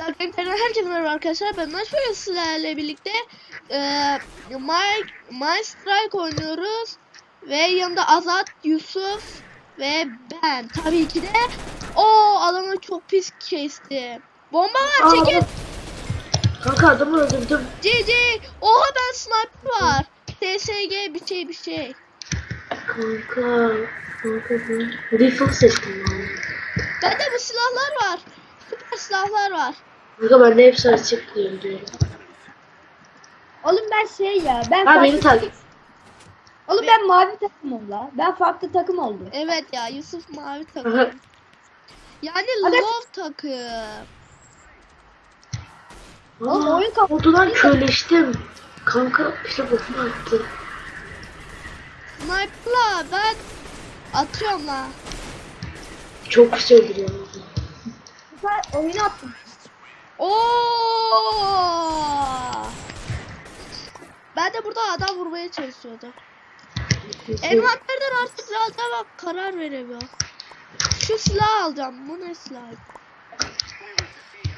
Arkadaşlar herkese merhaba arkadaşlar. Ben Naş ve sizlerle birlikte eee My, My Strike oynuyoruz. Ve yanında Azat, Yusuf ve ben. Tabii ki de o adamı çok pis kesti. Bomba var çekin. Kanka adamı öldürdüm. GG. Oha ben sniper var. TSG bir şey bir şey. Kanka. Kanka ben rifle seçtim ben. Bende bu silahlar var. Süper silahlar var. Kanka bende hepsi açık diyor diyorum. Oğlum ben şey ya ben Ha farklı, beni takip. Oğlum ben mavi takım la. Ben farklı takım oldum. Evet ya Yusuf mavi takım. Yani Hadi. love takım. Oğlum Aa, oyun kapı. oldu lan köyleştim. Kanka işte bokunu attı. Sniper'la ben atıyorum la. Çok pis öldürüyor. Ben oyunu attım. Oo! Ben de burada adam vurmaya çalışıyordum. Envanterden artık biraz daha bak karar veremiyorum. Şu silah alacağım. Bu ne silah?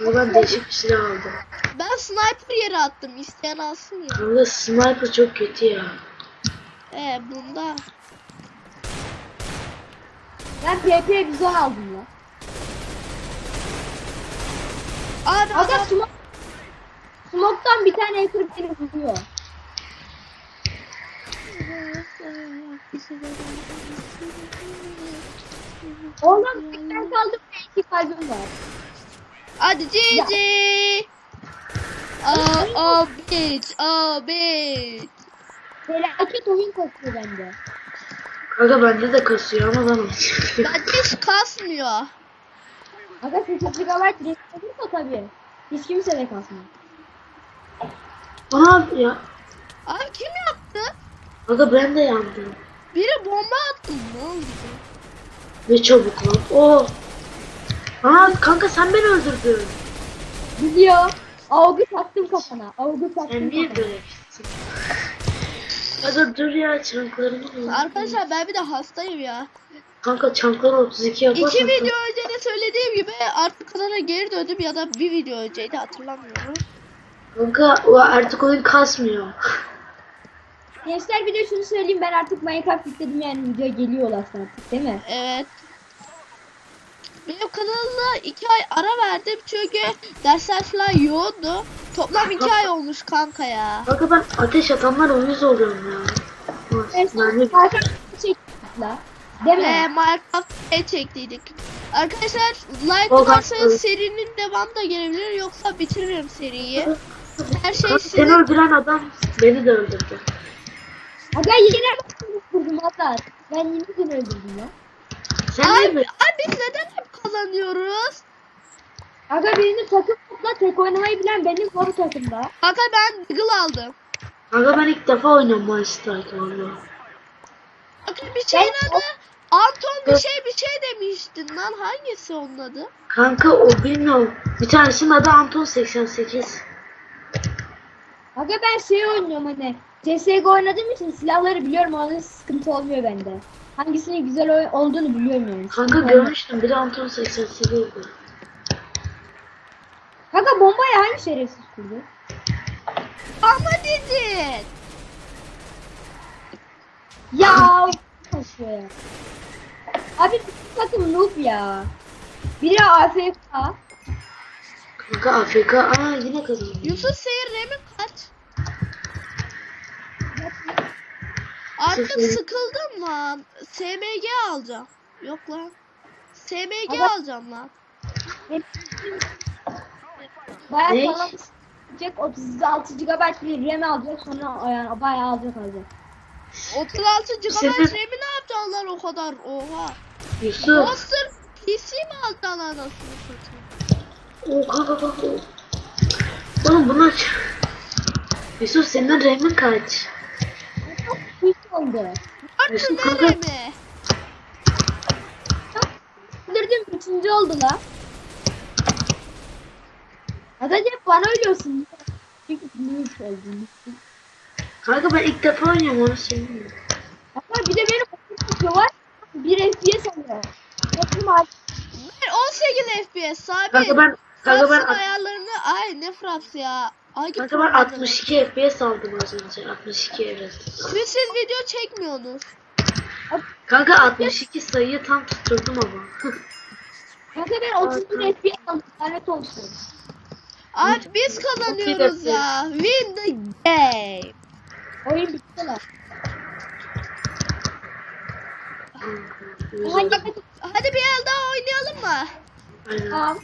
Ben değişik bir silah aldım. Ben sniper yere attım. İsteyen alsın ya. Kanka sniper çok kötü ya. Ee bunda. Ben PP bizon aldım la. Abi Aga adam smoke. Smoke'tan bir tane hacker beni vuruyor. Oğlum ben kaldım iki kalbim var. Hadi GG. Aa, aa bitch, aa bitch. Felaket oyun kokuyor bende. Kanka bende de kasıyor ama ben açık. Ben hiç kasmıyor. Aga 8 GB RAM olursa tabii. Hiç kimse de kasmıyor. Abi ya. Abi kim yaptı? Kanka ben de yandım. Biri bomba attı. Ne oldu? Ne çabuk lan. Oo. Aa kanka sen beni öldürdün. Biliyor. Avgu taktım kafana. Avgu Sen taktım niye kafana. böyle yapıyorsun? Hadi dur ya çanklarımı. Arkadaşlar ben bir de hastayım ya. Kanka çankları 32 yaparsan. İki video önce de söylediğim gibi artık kanala geri döndüm ya da bir video önceydi hatırlamıyorum. Kanka artık oyun kasmıyor. Gençler bir de şunu söyleyeyim ben artık Minecraft yükledim yani video geliyor artık değil mi? Evet. Benim kanalda iki ay ara verdim çünkü dersler falan yoğundu. Toplam iki ay olmuş kanka ya. Kanka ben ateş atanlar uyuz oluyorum ya. Yani Minecraft çektik la. Değil mi? Ee, Minecraft şey çektiydik. Arkadaşlar like atarsanız serinin devamı da gelebilir yoksa bitiririm seriyi. Her şey sizin. seni öldüren adam beni de öldürdü. Aga yine vurdum hatta. Ben yine seni öldürdüm ya. Sen mi? ay biz neden hep kazanıyoruz? Aga birini takım tutla tek oynamayı bilen benim bu takımda. Kanka ben Deagle aldım. Kanka ben ilk defa oynuyorum Strike valla. Bakın bir şeyin Ben- adı Anton bir şey bir şey demiştin lan hangisi onun adı? Kanka o bilmiyorum. Bir tanesinin adı Anton 88. Aga ben şey oynuyorum hani. CSGO oynadığım için silahları biliyorum onun sıkıntı olmuyor bende. Hangisinin güzel oy- olduğunu biliyorum yani. Kanka Sıkıntı olmuyor. görmüştüm biri Anton 88'di. Kanka bombayı hangi şerefsiz kurdu? Ama dedin. Ya koşuyor ya. Abi bu takım noob ya. Biri AFK. Kanka AFK aa yine kazandı. Yusuf Seyir Remi kaç? Artık Sıfır. sıkıldım lan. SMG alacağım. Yok lan. SMG Ama- alacağım lan. Bayağı Ne? falan alacak 36 GB bir RAM alacak sonra yani bayağı alacak alacak. 36 GB Senin- RAM'i lan o kadar? Oha. Yusuf. Monster PC mi lan anasını satayım? Kanka. Oğlum bunu aç. Yusuf senin remin kaç? Hiç oldu. Artık kanka. Öldürdüm üçüncü oldu la. Hadi hep bana ölüyorsun. Çünkü noob oldun. Kanka ben ilk defa oynuyorum onu söyleyeyim. Ama bir de benim var. Bir FPS alıyor. Bakayım abi. Ben 18 FPS sabit. Kanka ben Kanka ben, ayarlarını ay ne Fraps ya. Hangi kanka ben programda? 62 FPS aldım az önce. 62 evet. Siz, siz video çekmiyorsunuz. Kanka 62 sayıyı tam tutturdum ama. Kanka ben 31 FPS aldım. Lanet olsun. Abi biz kazanıyoruz ya. Win the game. Oyun bitti lan. Hangi Hadi bir el daha oynayalım mı? Aynen. Tamam.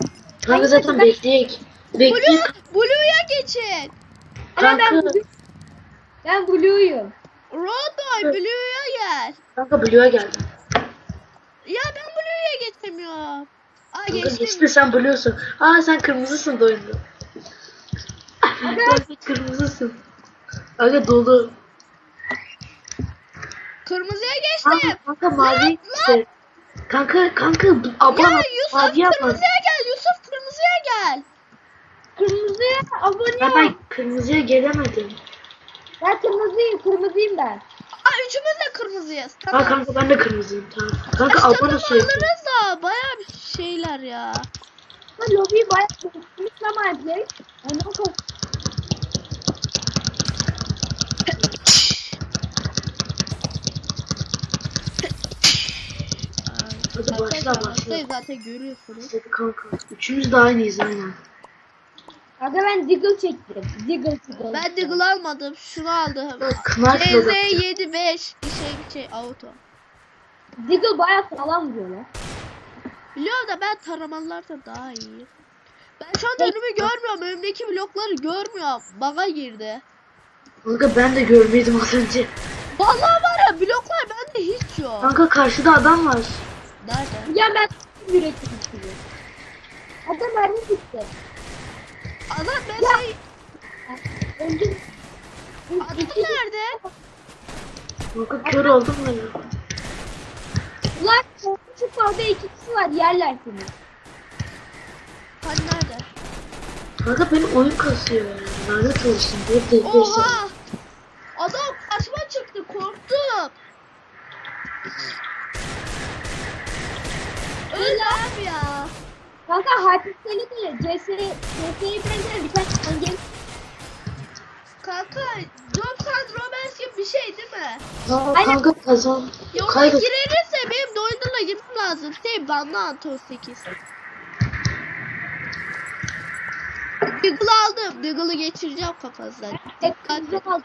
Kanka zaten bekleyek. Blue, Bekleyek. Blue'ya geçin. Ama ben Kanka, Blue- Ben Blue'yum. Road boy Blue'ya gel. kanka Blue'ya geldim. Ya ben Blue'ya geçemiyorum. Aa Kanka geçtim. geçti sen Blue'sun. Aa sen kırmızısın da oyunda. Kanka kırmızısın. Aga dolu. Kırmızıya Kanka, geçtim. kanka mavi işte. Kanka kanka bu- Ya ablam Yusuf mavi ablam. kırmızıya gel. Yusuf kırmızıya gel. Kırmızıya abone ol. ben kırmızıya gelemedim. Ben kırmızıyım. Kırmızıyım ben. Aa üçümüz de kırmızıyız. Ha Tamam. kanka ben de kırmızıyım tamam. Kanka Kaç abone sürekli. alırız da baya bir şeyler ya. Ben lobiyi bayağı tutmuş ama artık. Ondan sonra Hadi Hastayı zaten görüyorsunuz. Hadi kanka. Üçümüz de aynıyız aynen. Aga ben Diggle çektim. Diggle Diggle. Ben Deagle almadım. Şunu aldım. Bak knife CZ loader. 75 bir şey bir şey auto. Diggle bayağı sağlam vuruyor lan. Biliyorum da ben taramalılarda daha iyi. Ben şu anda önümü görmüyorum. Önümdeki blokları görmüyorum. Baga girdi. Kanka ben de görmedim az önce. Vallahi var ya bloklar bende hiç yok. Kanka karşıda adam var. Nerede? Ya ben ürettim istiyorum. Aga mermi bitti. Adam ben şey... Öldüm. Adam nerede? Kanka kör oldum ben. ya. Ulan şu fazla iki kişi var yerler seni. Hani nerede? Kanka benim oyun kasıyor ya. Lanet olsun. Bir de Oha! Adam karşıma çıktı korktum. Öl abi ya. Kanka Hypixel'e de CS, CS'ye benzeri bir tane engel. Kanka Jobs and Romance gibi bir şey değil mi? Aynen. kanka kazan. Yoksa Kaybet. girilirse benim de oyununa girmem lazım. Şey banlı Anton 8. Deagle aldım. Deagle'ı geçireceğim kafasından. Tek Dikkatli. kızı kaldı.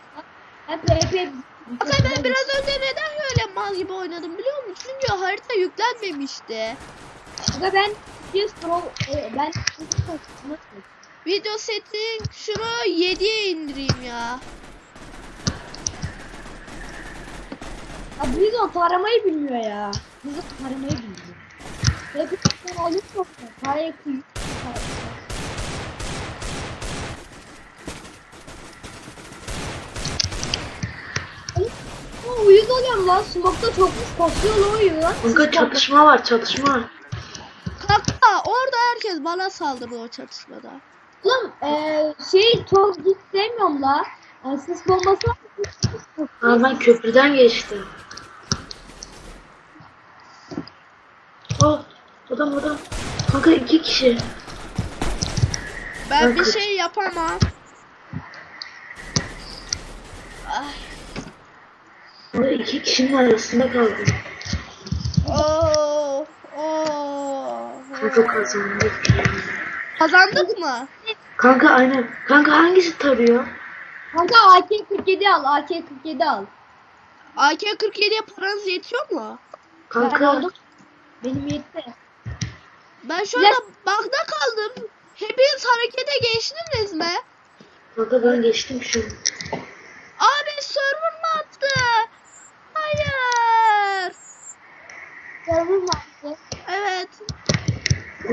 Ben PvP... Kanka ben biraz önce neden öyle mal gibi oynadım biliyor musun? Çünkü harita yüklenmemişti. Aga ben bir pro... E, ben... Video setting şunu 7'ye indireyim ya. Abi biz o taramayı bilmiyor ya. Biz o taramayı bilmiyor. PvP alıp yok. Parayı kıyıp... Uyuz oluyorum lan. Smoke'da çok kasıyor lan oyun lan. Kanka çatışma var çatışma. Orada herkes bana saldırdı o çatışmada. Oğlum eee şey toz git sevmiyorum la. Yani sis bombası. Aa ben köprüden geçtim. Oh adam adam. Kanka iki kişi. Ben Ben bir kaç- şey yapamam. Ay. Kanka iki kişinin arasında kaldım. Oo. Oo. Kanka kazandık. Kazandık mı? Kanka aynen. Kanka hangisi tarıyor? Kanka AK-47 al. AK-47 al. AK-47'ye paranız yetiyor mu? Ben Kanka aldım. Benim yetti. Ben şu Ya- anda bug'da kaldım. Hepiniz harekete geçtiniz mi? kanka ben geçtim şu an. Abi server mı attı? Hayır. Server vardı. Evet.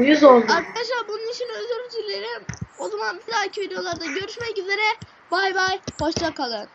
Uyuz oldum. Arkadaşlar bunun için özür dilerim. O zaman bir dahaki videolarda görüşmek üzere. Bay bay. Hoşça kalın.